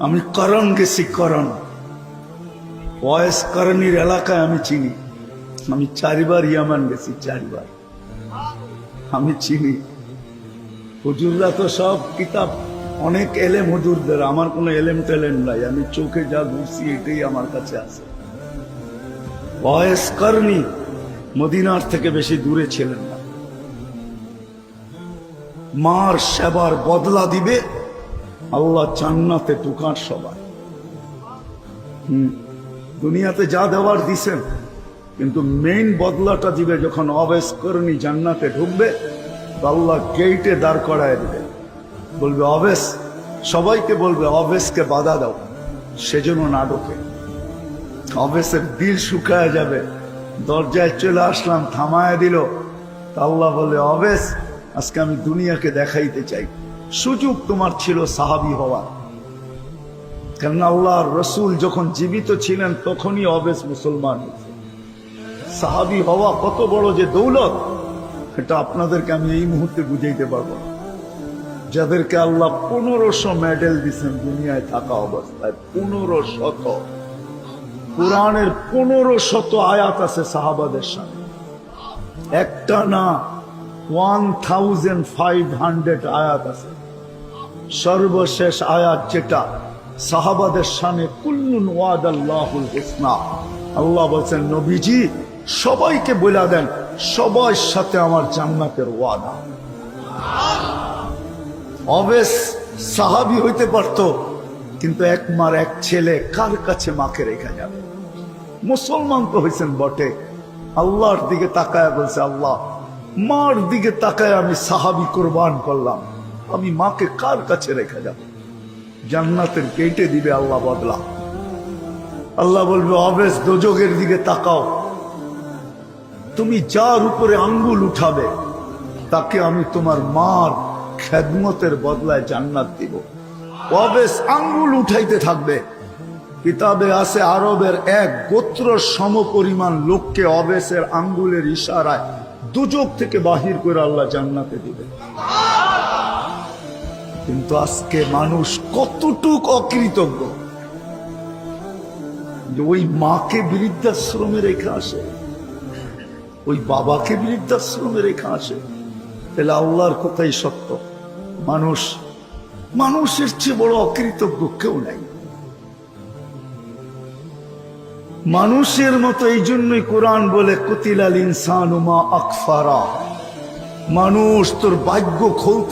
আমি করণ গেছি করণ। ওয়েস করণীর এলাকায় আমি চিনি। আমি চারিবার ইয়ামান গেছি, চারিবার। আমি চিনি। হুজুররা তো সব কিতাব, অনেক এলেম হুজুরদের, আমার কোনো এলেম টেলেম নাই। আমি চোখে যা ঘুরছি, এটাই আমার কাছে আছে। বয়স করনি মদিনার থেকে বেশি দূরে ছিলেন না। মার সেবার বদলা দিবে আল্লাহ চান্নাতে টুকার সবাই। হুম, দুনিয়াতে যা দেওয়ার দিছেন, কিন্তু মেইন বদলাটা দিবে যখন অবেশ করনি জান্নাতে ঢুকবে আল্লাহ গেইটে দাঁড় করায় দিবে। বলবে, অবেশ, সবাইকে বলবে, অবেশকে বাধা দাও, সেজন্য না ঢোকে। অবেশের দিল শুকায় যাবে, দরজায় চলে আসলাম, থামায় দিল। তা আল্লাহ বলে, অবেশ, আজকে আমি দুনিয়াকে দেখাইতে চাই। সুযোগ তোমার ছিল সাহাবি হওয়ার। কেননা আল্লাহর রসুল যখন জীবিত ছিলেন, তখনই অবেশ মুসলমান সাহাবি হওয়া কত বড় যে দৌলত, এটা আপনাদেরকে আমি এই মুহূর্তে বুঝাইতে পারব যাদেরকে আল্লাহ পনেরোশো মেডেল দিচ্ছেন দুনিয়ায় থাকা অবস্থায় পনেরো শত কোরআনের পনেরো শত আয়াত আছে সাহাবাদের সামনে। একটা না ওয়ান থাউজেন্ড ফাইভ হান্ড্রেড আয়াত আছে। সর্বশেষ আয়াত যেটা সাহাবাদের সামনে কুল্লুন ওয়াদ আল্লাহুল হুসনা। আল্লাহ বলছেন, নবীজি, সবাইকে বলে দেন, সবার সাথে আমার জান্নাতের ওয়াদা। অবেশ সাহাবি হইতে পারত, কিন্তু এক মার এক ছেলে কার কাছে মাকে রেখে যাবে? মুসলমান তো হয়েছেন বটে। আল্লাহর দিকে তাকায় বলছে, আল্লাহ, মার দিকে তাকায় আমি সাহাবি কোরবান করলাম। আমি মাকে কার কাছে রেখে যাব? জান্নাতের গেটে দিবে আল্লাহ বদলা। আল্লাহ বলবে, অবেশ দোজগের দিকে তাকাও। তুমি যার উপরে আঙ্গুল উঠাবে, তাকে আমি তোমার মার খেদমতের বদলায় জান্নাত দিব। অবেশ, আঙ্গুল উঠাইতে থাকবে। কিতাবে আছে, আরবের এক গোত্র সম পরিমাণ লোককে অবেশের আঙ্গুলের ইশারায় দুযোগ থেকে বাহির করে আল্লাহ জান্নাতে দিবে। কিন্তু আজকে মানুষ কতটুক অকৃতজ্ঞ? ওই মাকে বৃদ্ধাশ্রমে রেখে আসে। ওই বাবাকে বৃদ্ধাশ্রমে রেখে আসে। তাহলে আল্লাহর কথাই সত্য। মানুষ, মানুষের চেয়ে বড় অকৃতজ্ঞ কেউ নাই। মানুষের মতো এই জন্যই কোরআন বলে, কুতিলাল ইনসান উমা আকফারা। মানুষ তোর ভাগ্য খুলতে